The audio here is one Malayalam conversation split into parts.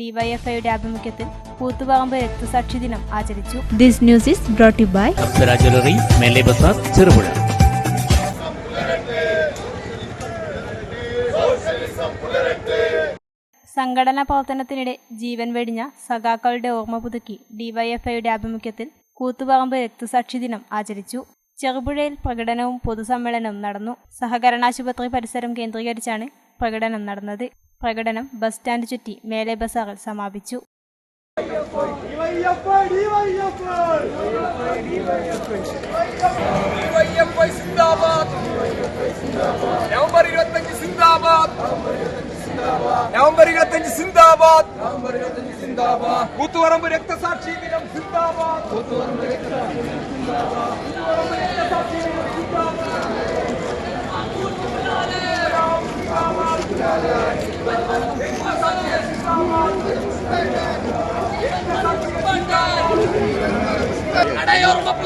ഡിവൈഎഫ്ഐയുടെ ആഭിമുഖ്യത്തിൽ കൂത്തുപറമ്പ് രക്തസാക്ഷി ദിനം ആചരിച്ചു. This news is brought by jewellery മേലെ ബസാർ ചെറുപുഴ. സംഘടനാ പ്രവർത്തനത്തിനിടെ ജീവൻ വെടിഞ്ഞ സഖാക്കളുടെ ഓർമ്മ പുതുക്കി ഡിവൈഎഫ്ഐയുടെ ആഭിമുഖ്യത്തിൽ കൂത്തുപറമ്പ് രക്തസാക്ഷി ദിനം ആചരിച്ചു. ചെറുപുഴയിൽ പ്രകടനവും പൊതുസമ്മേളനവും നടന്നു. സഹകരണാശുപത്രി പരിസരം കേന്ദ്രീകരിച്ചാണ് പ്രകടനം നടന്നത്. പ്രകടനം ബസ് സ്റ്റാൻഡ് ചുറ്റി മേലെ ബസാറിൽ സമാപിച്ചു. നവംബർ ഇരുപത്തഞ്ച് സിന്ദാബാദ് നവംബർ ഇരുപത്തഞ്ച് സിന്ദാബാദ് കൂത്തുപറമ്പ് രക്തസാക്ഷി ദിനം സിന്ദാബാദ് കൂത്തുപറമ്പ് രക്തസാക്ഷി ദിനം സിന്ദാബാദ്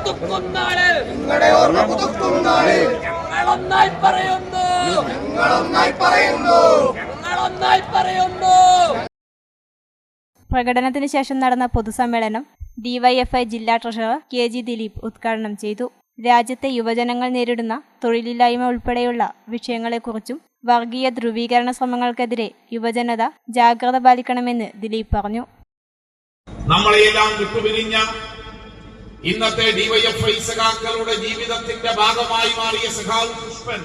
കടയോർമ്മ പുതുക്കുന്നാൾ. നിങ്ങളുടെ ഓർമ്മ പുതുക്കുന്നാൾ. ഞങ്ങളൊന്നായി പറയുന്നു. നിങ്ങളൊന്നായി പറയുന്നു. ഞങ്ങളൊന്നായി പറയുന്നു. പ്രകടനത്തിന് ശേഷം നടന്ന പൊതുസമ്മേളനം ഡിവൈഎഫ്ഐ ജില്ലാ ട്രഷറർ കെ ജി ദിലീപ് ഉദ്ഘാടനം ചെയ്തു. രാജ്യത്തെ യുവജനങ്ങൾ നേരിടുന്ന തൊഴിലില്ലായ്മ ഉൾപ്പെടെയുള്ള വിഷയങ്ങളെക്കുറിച്ചും വർഗീയ ധ്രുവീകരണ ശ്രമങ്ങൾക്കെതിരെ യുവജനത ജാഗ്രത പാലിക്കണമെന്ന് ദിലീപ് പറഞ്ഞു. നമ്മളെല്ലാം വിട്ടുപിരിഞ്ഞ ഇന്നത്തെ ഡിവൈഎഫ്ഐ സഖാക്കളുടെ ജീവിതത്തിന്റെ ഭാഗമായി മാറിയ സഖാവ് പുഷ്പൻ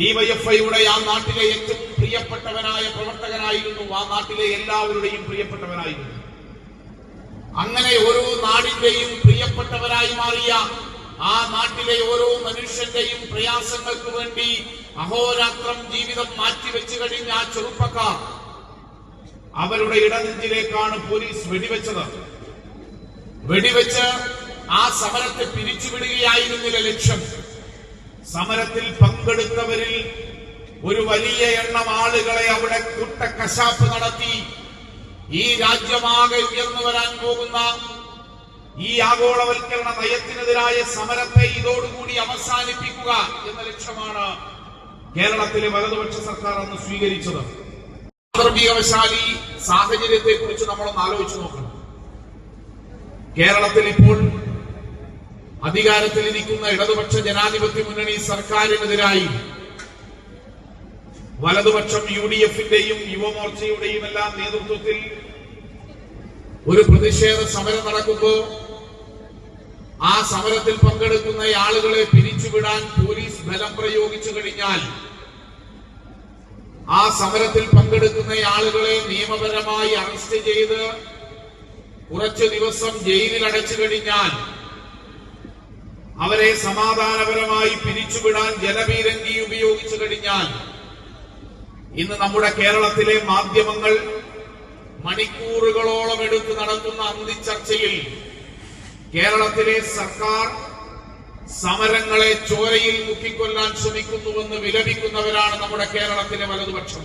ഡിവൈഎഫ്ഐയുടെ ആ നാട്ടിലെ ഏറ്റവും പ്രിയപ്പെട്ടവനായ പ്രവർത്തകനായിരുന്നു ആ നാട്ടിലെ എല്ലാവരുടെയും പ്രിയപ്പെട്ടവനായിരുന്നു. അങ്ങനെ ഓരോ നാടിന്റെയും പ്രിയപ്പെട്ടവരായി മാറിയ ആ നാട്ടിലെ ഓരോ മനുഷ്യന്റെയും പ്രയാസങ്ങൾക്ക് വേണ്ടി അഹോരാത്രം ജീവിതം മാറ്റിവെച്ചു കഴിഞ്ഞ ആ ചെറുപ്പക്കാർ അവരുടെ ഇടനെഞ്ചിലേക്കാണ് പോലീസ് വെടിവെച്ചത്. വെടിവെച്ച് ആ സമരത്തെ പിരിച്ചുവിടുകയായിരുന്നില്ല ലക്ഷ്യം. സമരത്തിൽ പങ്കെടുത്തവരിൽ ഒരു വലിയ എണ്ണം ആളുകളെ അവിടെ കൂട്ടക്കശാപ്പ് നടത്തി. ഈ രാജ്യമാകെ ഉയർന്നു വരാൻ പോകുന്ന ഈ ആഗോളവൽക്കരണ നയത്തിനെതിരായ സമരത്തെ ഇതോടുകൂടി അവസാനിപ്പിക്കുക എന്ന ലക്ഷ്യമാണ് കേരളത്തിലെ വലതുപക്ഷ സർക്കാർ അന്ന് സ്വീകരിച്ചത്. സാഹചര്യത്തെ കുറിച്ച് നമ്മളൊന്ന് ആലോചിച്ചു നോക്കണം. കേരളത്തിൽ ഇപ്പോൾ അധികാരത്തിലിരിക്കുന്ന ഇടതുപക്ഷ ജനാധിപത്യ മുന്നണി സർക്കാരിനെതിരായി വലതുപക്ഷം യു ഡി എഫിന്റെയും യുവമോർച്ചയുടെയും എല്ലാം നേതൃത്വത്തിൽ ഒരു പ്രതിഷേധ സമരം നടക്കുമ്പോൾ ആ സമരത്തിൽ പങ്കെടുക്കുന്ന ആളുകളെ പിരിച്ചുവിടാൻ പോലീസ് ബലം പ്രയോഗിച്ചു കഴിഞ്ഞാൽ ആ സമരത്തിൽ പങ്കെടുക്കുന്ന ആളുകളെ നിയമപരമായി അറസ്റ്റ് ചെയ്ത് കുറച്ചു ദിവസം ജയിലിൽ അടച്ചു കഴിഞ്ഞാൽ അവരെ സമാധാനപരമായി പിരിച്ചുവിടാൻ ജലപീരങ്കി ഉപയോഗിച്ചു കഴിഞ്ഞാൽ ഇന്ന് നമ്മുടെ കേരളത്തിലെ മാധ്യമങ്ങൾ മണിക്കൂറുകളോളം എടുത്ത് നടത്തുന്ന അന്തിച്ചർച്ചയിൽ കേരളത്തിലെ സർക്കാർ സമരങ്ങളെ ചോരയിൽ മുക്കിക്കൊല്ലാൻ ശ്രമിക്കുന്നുവെന്ന് വിലപിക്കുന്നവരാണ് നമ്മുടെ കേരളത്തിലെ വലതുപക്ഷം.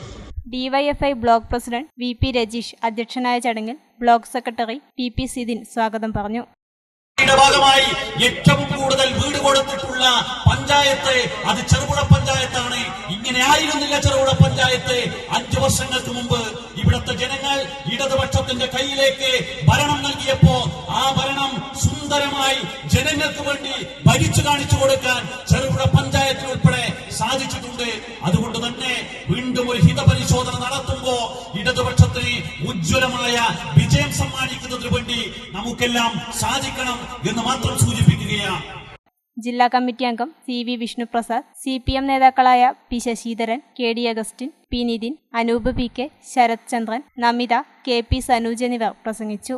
DYFI block president V P Rajeesh അധ്യക്ഷനായ ചടങ്ങിൽ block secretary P P Sidin സ്വാഗതം പറഞ്ഞു. ഭാഗമായി ഏറ്റവും കൂടുതൽ വീട് കൊടുത്തിട്ടുള്ള പഞ്ചായത്ത് അത് ചെറുപുഴ പഞ്ചായത്താണ്. ഇങ്ങനെ ആയിരുന്നില്ല ചെറുപുഴ പഞ്ചായത്ത്. അഞ്ചു വർഷങ്ങൾക്ക് മുമ്പ് ഇവിടുത്തെ ജനങ്ങൾ ഇടതുപക്ഷത്തിന്റെ കയ്യിലേക്ക് ഭരണം നൽകിയപ്പോ ആ ഭരണം സുന്ദരമായി ജനങ്ങൾക്ക് വേണ്ടി ഭരിച്ചു കാണിച്ചു കൊടുക്കാൻ ചെറുപുഴ നമുക്കെല്ലാം സാധിക്കണം എന്ന് മാത്രം സൂചിപ്പിക്കുകയാണ് ജില്ലാ കമ്മിറ്റി അംഗം C V Vishnuprasad C P M നേതാക്കളായ P Sasidharan K D Augustine P Nithin Anoop P K Sarath Chandran Namitha K P Sanuj എന്നിവർ പ്രസംഗിച്ചു.